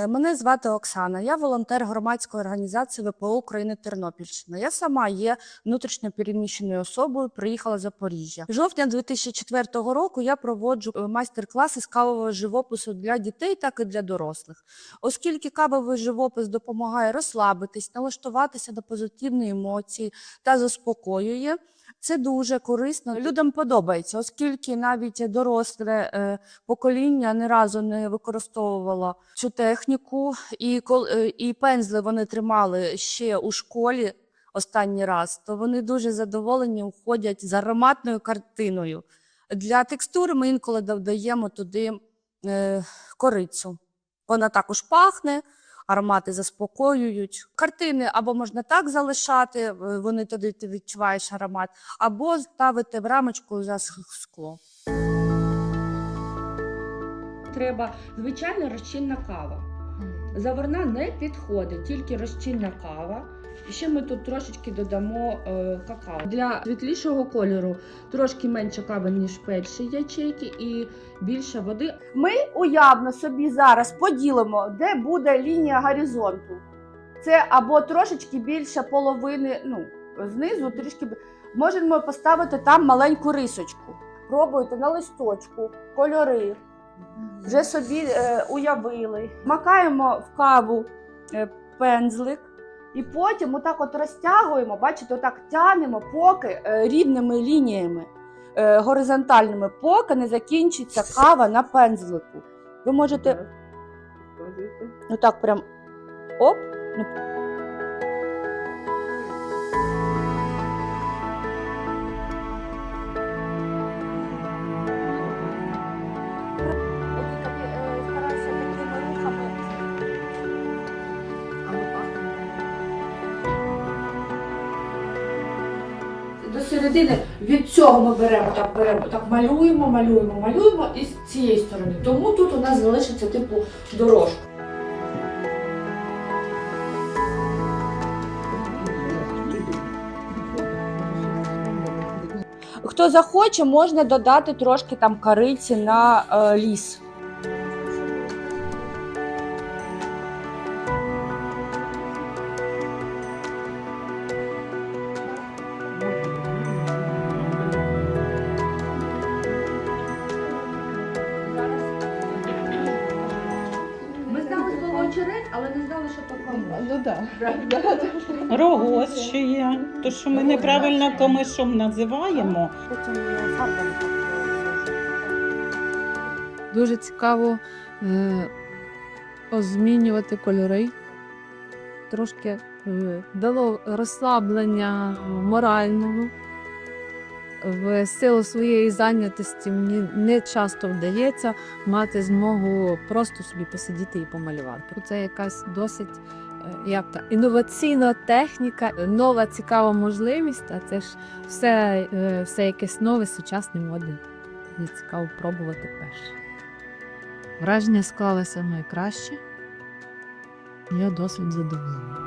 Е, Мене звати Оксана. Я волонтер громадської організації ВПО України Тернопільщина. Я сама є внутрішньо переміщеною особою. Приїхала з Запоріжжя. Жовтня 2004 року я проводжу е, майстер-класи з кавового живопису для дітей, так і для дорослих. Оскільки кавовий живопис допомагає розслабитись, налаштуватися на позитивні емоції та заспокоює. Це дуже корисно. Людям подобається, оскільки навіть доросле е, покоління ні разу не використовувало цю техніку, і е, і пензли вони тримали ще у школі останній раз, то вони дуже задоволені уходять з ароматною картиною. Для текстури ми інколи додаємо туди е, корицю. Вона також пахне, аромати заспокоюють. Картини або можна так залишати, е, вони тоді ти відчуваєш аромат, або ставити в рамочку за скло. Треба звичайно розчинна кава. Заварна не підходить, тільки розчинна кава. І ще ми тут трошечки додамо е, какао. Для світлішого кольору трошки менше кави, ніж перші ячейки, і більше води. Ми уявно собі зараз поділимо, де буде лінія горизонту. Це або трошечки більше половини, ну, знизу трішки. Можемо поставити там маленьку рисочку. Пробуйте на листочку, кольори вже собі е, уявили. Макаємо в каву е, пензлик, і потім отак от розтягуємо, бачите, отак тянемо, поки е, рівними лініями е, горизонтальними, поки не закінчиться кава на пензлику. Ви можете отак прям оп. Середини від цього ми беремо, так беремо, так малюємо, малюємо, малюємо і з цієї сторони. Тому тут у нас залишиться типу дорожка. Хто захоче, можна додати трошки там кориці на е, ліс. Очерет, але не знали, що то комусь. Ну да. Рогоз ще є. То, що ми неправильно комишом називаємо. Потім фарбами. Дуже цікаво е, змінювати кольори. Трошки е, дало розслаблення морального. В силу своєї зайнятості мені не часто вдається мати змогу просто собі посидіти і помалювати. Це якась досить е, як та, інноваційна техніка, нова цікава можливість, а це ж все, е, все якесь нове, сучасне, модне. Мені цікаво пробувати перше. Враження склалося найкраще. Я досить задоволена.